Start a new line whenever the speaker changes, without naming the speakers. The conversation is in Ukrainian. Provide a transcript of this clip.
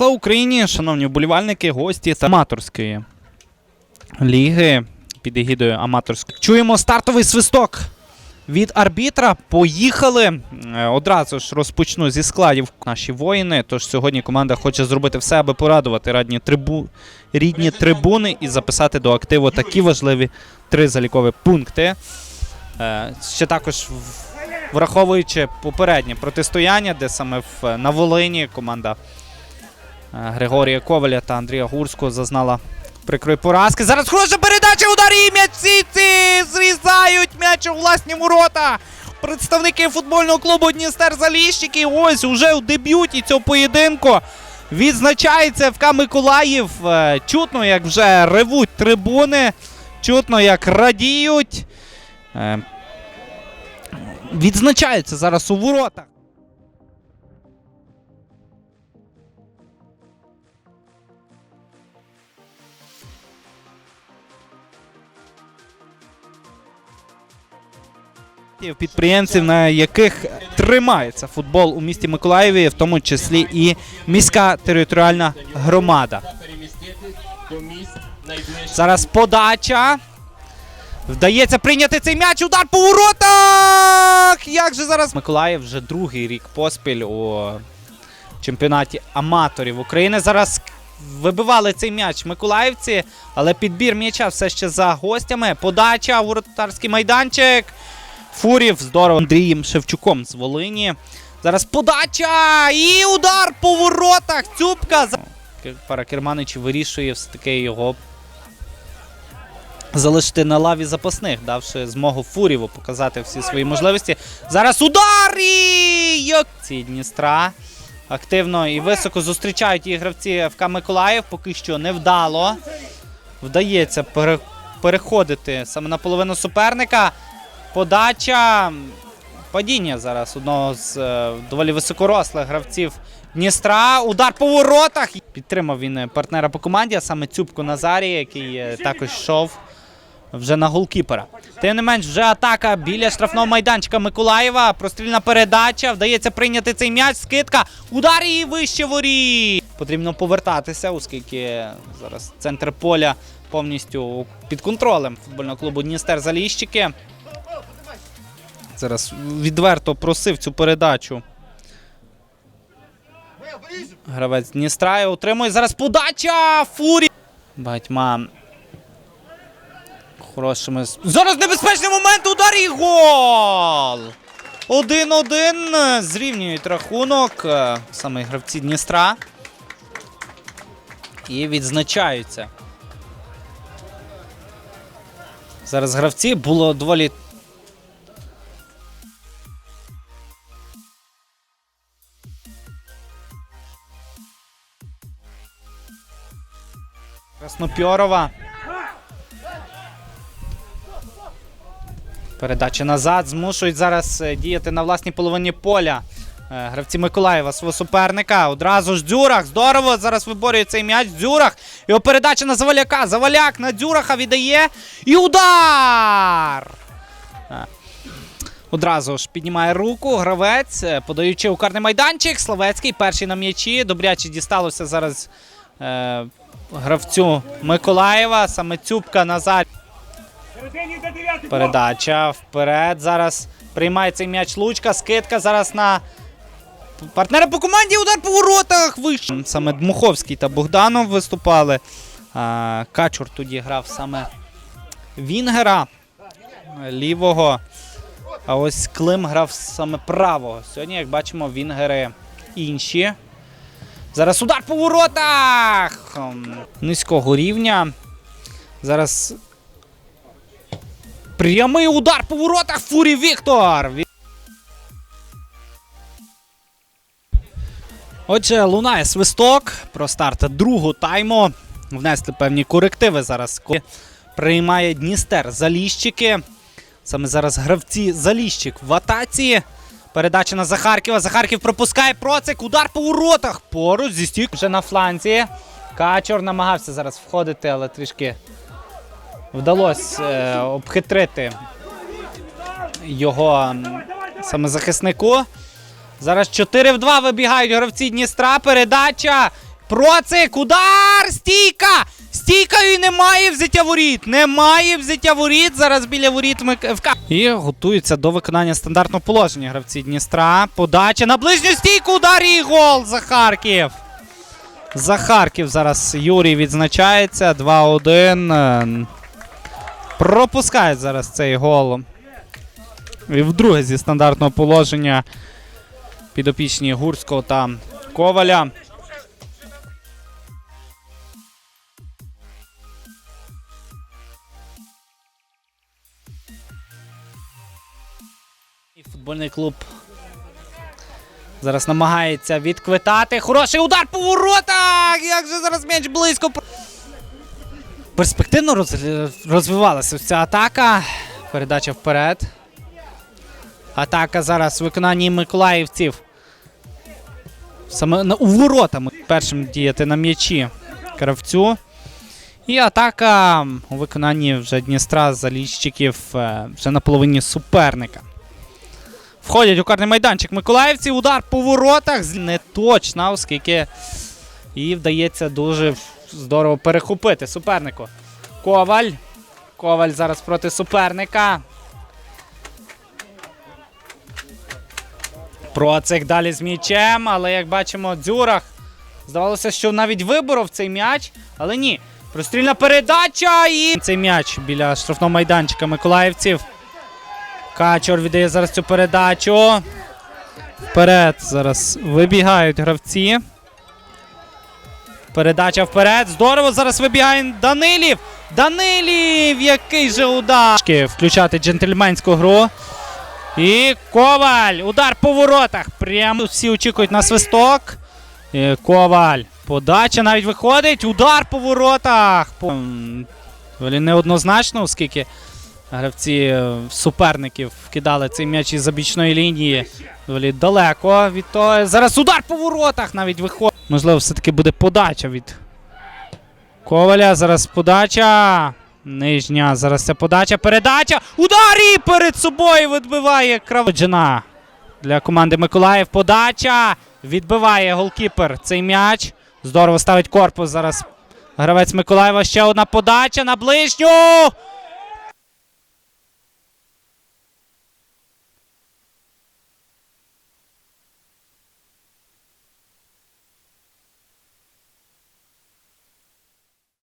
Слава Україні, шановні вболівальники, гості та аматорської ліги під егідою аматорської. Чуємо стартовий свисток від арбітра. Поїхали. Е, Одразу ж розпочну зі складів наші воїни. Тож сьогодні команда хоче зробити все, аби порадувати радні трибу... рідні трибуни і записати до активу такі важливі три залікові пункти. Е, Ще також враховуючи попереднє протистояння, де саме на Волині команда Григорія Коваля та Андрія Гурського зазнала прикрої поразки. Зараз хороша передача удар і м'яч! Зрізають м'яч у власні ворота. Представники футбольного клубу Дністер Заліщики. Ось уже у дебюті цього поєдинку. Відзначається ФК Миколаїв. Е, Чутно, як вже ревуть трибуни. Чутно, як радіють. Е, Відзначається зараз у воротах. Підприємців, на яких тримається футбол у місті Миколаєві, в тому числі і міська територіальна громада. Зараз подача. Вдається прийняти цей м'яч. Удар по воротах! Як же зараз Миколаїв вже другий рік поспіль у чемпіонаті аматорів України. Зараз вибивали цей м'яч миколаївці, але підбір м'яча все ще за гостями. Подача, воротарський майданчик. Фурів здорово Андрієм Шевчуком з Волині. Зараз подача і удар по воротах. Цюбка. За- Пара Керманичів вирішує все-таки його залишити на лаві запасних, давши змогу Фуріву показати всі свої можливості. Зараз удар і як ці Дністра активно і високо зустрічають і гравці ФК Миколаїв. Поки що невдало. Вдається переходити саме на половину суперника. Подача. Падіння зараз одного з е, доволі високорослих гравців Дністра. Удар по воротах. Підтримав він е, партнера по команді, а саме Цюбку Назарія, який е, також йшов вже на голкіпера. Тим не менш, вже атака біля штрафного майданчика Миколаєва. Прострільна передача. Вдається прийняти цей м'яч. Скидка. Удар і вище воріт. Потрібно повертатися, оскільки зараз центр поля повністю під контролем футбольного клубу Дністер Заліщики. Зараз відверто просив цю передачу. Гравець Дністра отримує зараз подача! Фурі! Багатьма хорошими. Зараз небезпечний момент! Удар і гол! 1-1 зрівнюють рахунок е, саме гравці Дністра. І відзначаються. Зараз гравці було доволі Краснопьорова. Передача назад. Змушують зараз е, діяти на власній половині поля. Е, Гравці Миколаєва свого суперника. Одразу ж Дзюрах. Здорово. Зараз виборює цей м'яч. Дзюрах. Його передача на Заваляка. Заваляк на Дзюраха віддає. І удар! Е, Одразу ж піднімає руку. Гравець, подаючи у карний майданчик. Славецький перший на м'ячі. Добряче дісталося зараз гравцю Миколаєва. Саме Цюбка Назар. Передача вперед. Зараз приймає цей м'яч Лучка. Скидка зараз на партнера по команді. Удар по воротах. Вище. Саме Дмуховський та Богданов виступали. Качур тоді грав саме Вінгера лівого. А ось Клим грав саме правого. Сьогодні, як бачимо, Вінгери інші. Зараз удар по воротах! Низького рівня. Зараз Прямий удар по воротах Фурі Віктор. Отже, лунає свисток про старт другого тайму. Внесли певні корективи зараз. Приймає Дністер Заліщики. Саме зараз гравці Заліщик в атаці. Передача на Захарківа. Захарків пропускає процик. Удар по воротах. Поруч зі стік. Вже на фланзі. Качор намагався зараз входити, але трішки вдалося е, обхитрити його саме захиснику. Зараз 4 в 2 вибігають гравці Дністра. Передача. Процик, удар! Стійка! Стійка і немає взяття воріт. Немає взяття воріт. Зараз біля воріт ФК. І готуються до виконання стандартного положення гравці Дністра. Подача на ближню стійку. Удар і гол за Харків. За Харків зараз Юрій відзначається. 2-1. Е, Пропускають зараз цей гол. І вдруге зі стандартного положення підопічні Гурського та Коваля. Футбольний клуб зараз намагається відквитати. Хороший удар по воротах! Як же зараз м'яч близько. Перспективно роз- розвивалася ця атака. Передача вперед. Атака зараз в виконанні миколаївців. Саме у ворота першим діяти на м'ячі кравцю. І атака у виконанні вже Дністра заліщиків е, вже на половині суперника. Входять у карний майданчик Миколаївці. Удар по воротах. з- Не точно, оскільки і вдається дуже здорово перехопити супернику. Коваль. Коваль зараз проти суперника. Процик далі з м'ячем, але як бачимо, Дзюрах. Здавалося, що навіть виборов цей м'яч, але ні. Прострільна передача і цей м'яч біля штрафного майданчика Миколаївців. Качор віддає зараз цю передачу. Вперед зараз вибігають гравці. Передача вперед. Здорово зараз вибігає Данилів. Данилів! Який же удар! Включати джентльменську гру. І Коваль. Удар по воротах. Прямо всі очікують на свисток. І Коваль. Подача навіть виходить. Удар по воротах. Неоднозначно, оскільки гравці е, суперників кидали цей м'яч із забічної лінії. Доволі далеко від того. Зараз удар по воротах навіть виходить. Можливо, все-таки буде подача від Коваля. Зараз подача. Нижня. Зараз ця подача. Передача. Удар і перед собою відбиває Краводжина. Для команди Миколаїв подача. Відбиває голкіпер цей м'яч. Здорово ставить корпус зараз. Гравець Миколаєва. Ще одна подача на ближню.